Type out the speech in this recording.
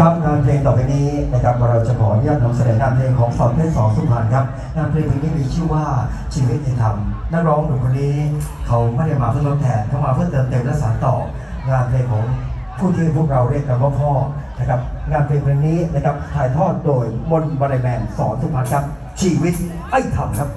ครับงานเพลงต่อไปนี้นะครับเราจะขออนุญาตนำเสนองานเพลงของสอนเพชรสองสุพรรณครับงานเพลงเพลงนี้มีชื่อว่าชีวิตในธรรมนักร้องหนุ่มคนนี้เขาไม่ได้มาเพื่อทดแทนเขามาเพื่อเติมเต็มและสานต่องานเพลงของผู้ที่พวกเราเรียกกันว่าพ่อนะครับงานเพลงเพลงนี้นะครับถ่ายทอดโดยมนบริแมนสอนสุพรรณครับชีวิตไอ้ธรรมครับ